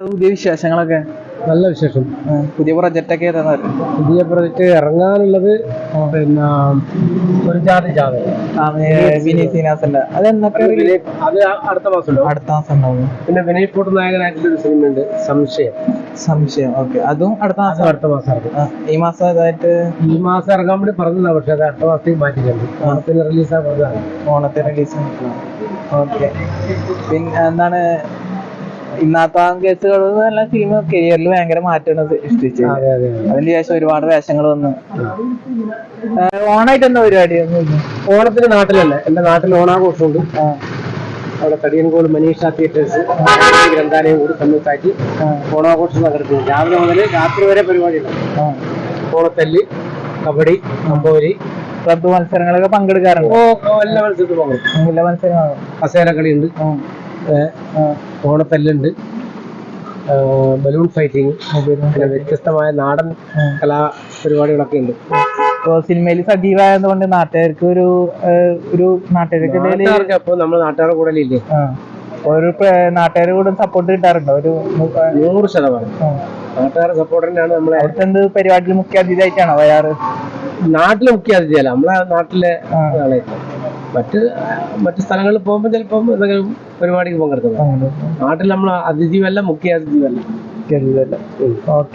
പുതിയ വിശേഷങ്ങളൊക്കെ? നല്ല വിശേഷം. പുതിയ പ്രൊജക്റ്റ് ഒക്കെ ഏതാന്ന് പുതിയ പ്രൊജക്ട് ഇറങ്ങാനുള്ളത് പിന്നെ ഒരു ജാതി ജാത വിനീത് ശ്രീനിവാസന്റെ. അത് എന്നൊക്കെ അത് അടുത്ത മാസം അടുത്ത മാസം ഉണ്ടാവും. പിന്നെ വിനയ് ഫോർട്ട് നായകനായിട്ടുള്ള ഒരു സിനിമയുണ്ട് സംശയം. സംശയം. ഓക്കെ. അതും അടുത്ത മാസം അടുത്ത മാസം ഇറങ്ങും. ഈ മാസം ഇതായിട്ട് ഈ മാസം ഇറങ്ങാൻ വേണ്ടി പറഞ്ഞതാണ് പക്ഷെ അത് അടുത്ത മാസത്തേക്ക് മാറ്റിയിട്ടുണ്ട് ഓണത്തിന് റിലീസ് ആകുന്നതാണ് ഓണത്തിന് റിലീസ് ഓക്കെ. പിന്നെ എന്താണ് ഇന്നത്തെ കേസുകൾ നല്ല സിനിമ കരിയറിൽ ഭയങ്കര മാറ്റമാണ് സൃഷ്ടിച്ചത്. അതെ അതെ അതിന് ശേഷം ഒരുപാട് വേഷങ്ങൾ വന്നു. ഓണായിട്ട് എന്താ പരിപാടി? ഓണത്തിന് നാട്ടിലല്ലേ? എന്റെ നാട്ടിൽ ഓണാഘോഷമുണ്ട്. അവിടെ തടിയൻകോട് മനീഷ തിയേറ്റേഴ്സ് ഗ്രന്ഥാലയം കൂടി സംയുക്താക്കി ഓണാഘോഷം സംഘടിപ്പിക്കും രാവിലെ മുതൽ രാത്രി വരെ പരിപാടിയുണ്ട്. ഓണത്തല്ല് കബഡി കമ്പോരി ക്ലബ് മത്സരങ്ങളൊക്കെ പങ്കെടുക്കാറുണ്ട്? എല്ലാ മത്സരത്തിലും പങ്കെടുക്കും. എല്ലാ മത്സരങ്ങളും. കസേരക്കളിയുണ്ട് ഓണത്തല്ലുണ്ട്. ബലൂൺ ഫൈറ്റിംഗ് പിന്നെ വ്യത്യസ്തമായ നാടൻ കലാ പരിപാടികളൊക്കെ ഉണ്ട്. ഇപ്പൊ സിനിമയിൽ സജീവായതുകൊണ്ട് നാട്ടുകാർക്ക് ഒരു ഒരു നാട്ടുകാർക്ക് അപ്പൊ നമ്മൾ നാട്ടുകാരുടെ കൂടെ ഇല്ലേ? ഒരു നാട്ടുകാരുടെ കൂടെ സപ്പോർട്ട് കിട്ടാറുണ്ടോ? ഒരു നൂറ് ശതമാനം. നാട്ടുകാരുടെ സപ്പോർട്ട് തന്നെയാണ് നമ്മളെ അവിടുത്തെ എന്ത് പരിപാടിയിൽ മുഖ്യാതിഥിയായിട്ടാണോ വരാറ്? നാട്ടിലെ മുഖ്യാതിഥിയല്ല നമ്മളെ നാട്ടിലെ ആ. മറ്റ് മറ്റ് സ്ഥലങ്ങളിൽ പോകുമ്പോൾ ചിലപ്പം എന്തെങ്കിലും പരിപാടിക്ക് പങ്കെടുക്കുന്നത്. നാട്ടിൽ നമ്മൾ അതിഥിയല്ല മുഖ്യ അതിഥിയല്ല ഓക്കെ.